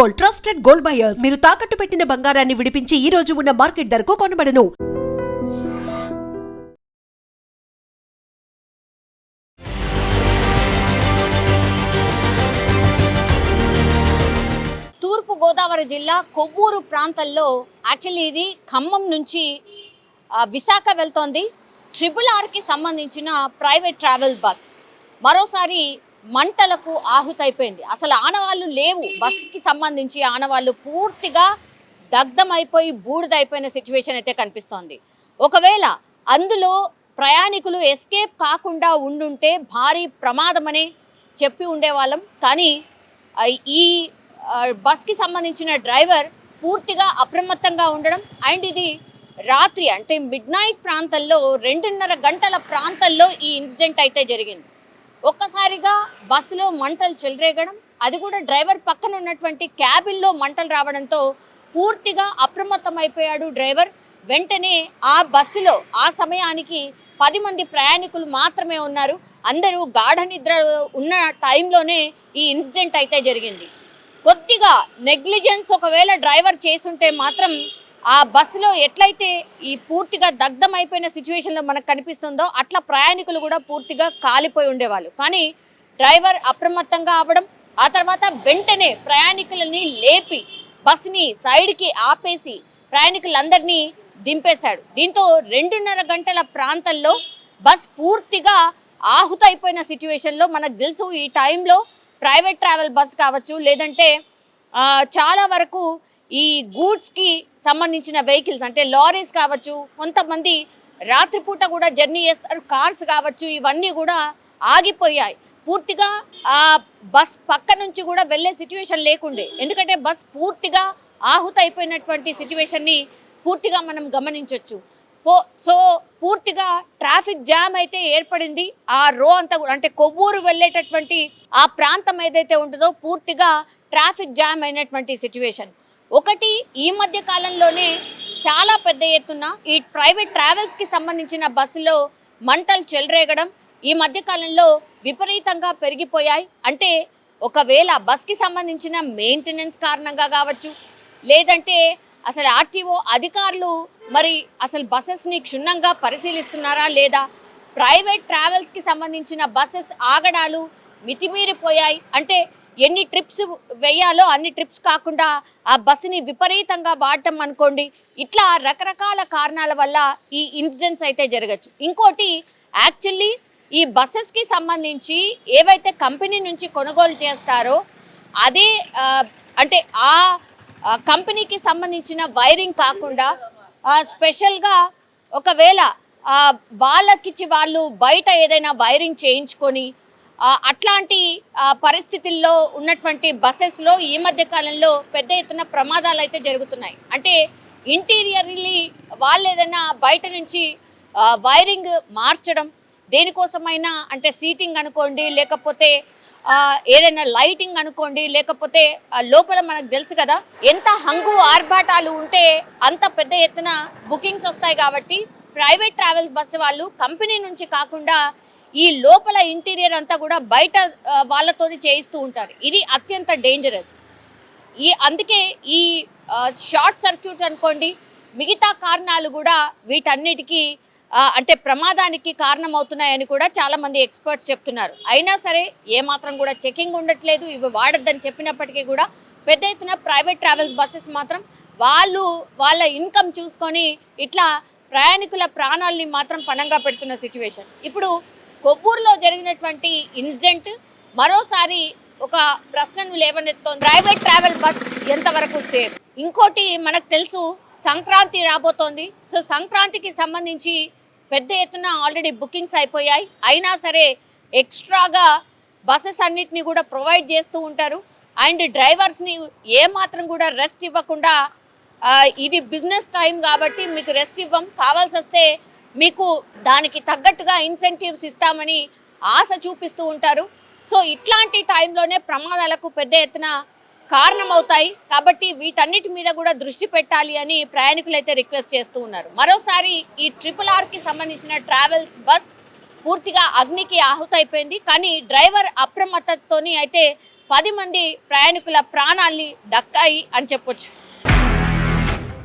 Gold trusted gold buyers. మీరు తాకట్టు పెట్టిన బంగారాన్ని విడిపించి ఈ రోజు ఉన్న మార్కెట్ ధరకు కొనబడను. తూర్పు గోదావరి జిల్లా కొవ్వూరు ప్రాంతంలో యాక్చువల్లీ ఇది ఖమ్మం నుంచి విశాఖ వెళ్తోంది. ట్రిపుల్ ఆర్కి సంబంధించిన ప్రైవేట్ ట్రావెల్ బస్. మరోసారి మంటలకు ఆహుతైపోయింది. అసలు ఆనవాళ్ళు లేవు. బస్కి సంబంధించి ఆనవాళ్ళు పూర్తిగా దగ్ధమైపోయి బూడిదైపోయిన సిచ్యువేషన్ అయితే కనిపిస్తోంది. ఒకవేళ అందులో ప్రయాణికులు ఎస్కేప్ కాకుండా ఉండుంటే భారీ ప్రమాదమని చెప్పి ఉండేవాళ్ళం. కానీ ఈ బస్కి సంబంధించిన డ్రైవర్ పూర్తిగా అప్రమత్తంగా ఉండడం అండ్ ఇది రాత్రి అంటే మిడ్ నైట్ ప్రాంతంలో రెండున్నర గంటల ప్రాంతంలో ఈ ఇన్సిడెంట్ అయితే జరిగింది. ఒక్కసారిగా బస్సులో మంటలు చెలరేగడం అది కూడా డ్రైవర్ పక్కన ఉన్నటువంటి క్యాబిన్లో మంటలు రావడంతో పూర్తిగా అప్రమత్తమైపోయాడు డ్రైవర్. వెంటనే ఆ బస్సులో ఆ సమయానికి పది మంది ప్రయాణికులు మాత్రమే ఉన్నారు. అందరూ గాఢ నిద్రలో ఉన్న టైంలోనే ఈ ఇన్సిడెంట్ అయితే జరిగింది. కొద్దిగా నెగ్లిజెన్స్ ఒకవేళ డ్రైవర్ చేసుంటే మాత్రం ఆ బస్సులో ఎట్లయితే ఈ పూర్తిగా దగ్ధమైపోయిన సిచ్యువేషన్లో మనకు కనిపిస్తుందో అట్లా ప్రయాణికులు కూడా పూర్తిగా కాలిపోయి ఉండేవాళ్ళు. కానీ డ్రైవర్ అప్రమత్తంగా అవడం ఆ తర్వాత వెంటనే ప్రయాణికులని లేపి బస్ని సైడ్కి ఆపేసి ప్రయాణికులందరినీ దింపేశాడు. దీంతో రెండున్నర గంటల ప్రాంతంలో బస్ పూర్తిగా ఆహుతైపోయిన సిచ్యువేషన్లో మనకు తెలుసు ఈ టైంలో ప్రైవేట్ ట్రావెల్ బస్ కావచ్చు లేదంటే చాలా వరకు ఈ గూడ్స్కి సంబంధించిన వెహికల్స్ అంటే లారీస్ కావచ్చు కొంతమంది రాత్రిపూట కూడా జర్నీ చేస్తారు కార్స్ కావచ్చు ఇవన్నీ కూడా ఆగిపోయాయి. పూర్తిగా ఆ బస్ పక్క నుంచి కూడా వెళ్ళే సిచ్యువేషన్ లేకుండే. ఎందుకంటే బస్ పూర్తిగా ఆహుతైపోయినటువంటి సిచ్యువేషన్ని పూర్తిగా మనం గమనించవచ్చు పో సో పూర్తిగా ట్రాఫిక్ జామ్ అయితే ఏర్పడింది. ఆ రో అంతా కూడా అంటే కొవ్వూరు వెళ్ళేటటువంటి ఆ ప్రాంతం ఏదైతే ఉంటుందో పూర్తిగా ట్రాఫిక్ జామ్ అయినటువంటి సిచ్యువేషన్. ఒకటి ఈ మధ్య కాలంలోనే చాలా పెద్ద ఎత్తున ఈ ప్రైవేట్ ట్రావెల్స్కి సంబంధించిన బస్సులో మంటలు చెలరేగడం ఈ మధ్య కాలంలో విపరీతంగా పెరిగిపోయాయి. అంటే ఒకవేళ బస్కి సంబంధించిన మెయింటెనెన్స్ కారణంగా కావచ్చు లేదంటే అసలు ఆర్టీఓ అధికారులు మరి అసలు బస్సెస్ని క్షుణ్ణంగా పరిశీలిస్తున్నారా లేదా ప్రైవేట్ ట్రావెల్స్కి సంబంధించిన బస్సెస్ ఆగడాలు మితిమీరిపోయాయి. అంటే ఎన్ని ట్రిప్స్ వేయాలో అన్ని ట్రిప్స్ కాకుండా ఆ బస్సుని విపరీతంగా వాడటం అనుకోండి ఇట్లా రకరకాల కారణాల వల్ల ఈ ఇన్సిడెంట్స్ అయితే జరగచ్చు. ఇంకోటి యాక్చువల్లీ ఈ బస్సెస్కి సంబంధించి ఏవైతే కంపెనీ నుంచి కొనుగోలు చేస్తారో అదే అంటే ఆ కంపెనీకి సంబంధించిన వైరింగ్ కాకుండా స్పెషల్గా ఒకవేళ వాళ్ళకిచ్చి వాళ్ళు బయట ఏదైనా వైరింగ్ చేయించుకొని అట్లాంటి పరిస్థితుల్లో ఉన్నటువంటి బస్సెస్లో ఈ మధ్య కాలంలో పెద్ద ఎత్తున ప్రమాదాలు అయితే జరుగుతున్నాయి. అంటే ఇంటీరియర్లీ వాళ్ళు ఏదైనా బయట నుంచి వైరింగ్ మార్చడం దేనికోసమైనా అంటే సీటింగ్ అనుకోండి లేకపోతే ఏదైనా లైటింగ్ అనుకోండి లేకపోతే లోపల మనకు తెలుసు కదా ఎంత హంగు ఆర్భాటాలు ఉంటే అంత పెద్ద ఎత్తున బుకింగ్స్ వస్తాయి కాబట్టి ప్రైవేట్ ట్రావెల్స్ బస్సు వాళ్ళు కంపెనీ నుంచి కాకుండా ఈ లోపల ఇంటీరియర్ అంతా కూడా బయట వాళ్ళతో వాళ్ళతోని చేయిస్తూ ఉంటారు. ఇది అత్యంత డేంజరస్ ఈ అందుకే ఈ షార్ట్ సర్క్యూట్ అనుకోండి మిగతా కారణాలు కూడా వీటన్నిటికీ అంటే ప్రమాదానికి కారణమవుతున్నాయని కూడా చాలామంది ఎక్స్పర్ట్స్ చెప్తున్నారు. అయినా సరే ఏమాత్రం కూడా చెకింగ్ ఉండట్లేదు. ఇవి వాడద్దని చెప్పినప్పటికీ కూడా పెద్ద ఎత్తున ప్రైవేట్ ట్రావెల్స్ బస్సెస్ మాత్రం వాళ్ళు వాళ్ళ ఇన్కమ్ చూసుకొని ఇట్లా ప్రయాణికుల ప్రాణాలని మాత్రం పణంగా పెడుతున్న సిచ్యువేషన్ ఇప్పుడు కొవ్వూరులో జరిగినటువంటి ఇన్సిడెంట్ మరోసారి ఒక ప్రశ్నను లేవనెత్తోంది ప్రైవేట్ ట్రావెల్ బస్ ఎంతవరకు సేఫ్? ఇంకోటి మనకు తెలుసు సంక్రాంతి రాబోతోంది. సో సంక్రాంతికి సంబంధించి పెద్ద ఎత్తున ఆల్రెడీ బుకింగ్స్ అయిపోయాయి. అయినా సరే ఎక్స్ట్రాగా బస్సెస్ అన్నిటిని కూడా ప్రొవైడ్ చేస్తూ ఉంటారు. అండ్ డ్రైవర్స్ని ఏమాత్రం కూడా రెస్ట్ ఇవ్వకుండా ఇది బిజినెస్ టైం కాబట్టి మీకు రెస్ట్ ఇవ్వం. కావాల్సి వస్తే మీకు దానికి తగ్గట్టుగా ఇన్సెంటివ్స్ ఇస్తామని ఆశ చూపిస్తూ ఉంటారు. సో ఇట్లాంటి టైంలోనే ప్రమాదాలకు పెద్ద ఎత్తున కారణమవుతాయి. కాబట్టి వీటన్నిటి మీద కూడా దృష్టి పెట్టాలి అని ప్రయాణికులైతే రిక్వెస్ట్ చేస్తూ ఉన్నారు. మరోసారి ఈ ట్రిపుల్ ఆర్కి సంబంధించిన ట్రావెల్స్ బస్ పూర్తిగా అగ్నికి ఆహుతైపోయింది. కానీ డ్రైవర్ అప్రమత్తతోని అయితే పది మంది ప్రయాణికుల ప్రాణాల్ని దక్కాయి అని చెప్పొచ్చు.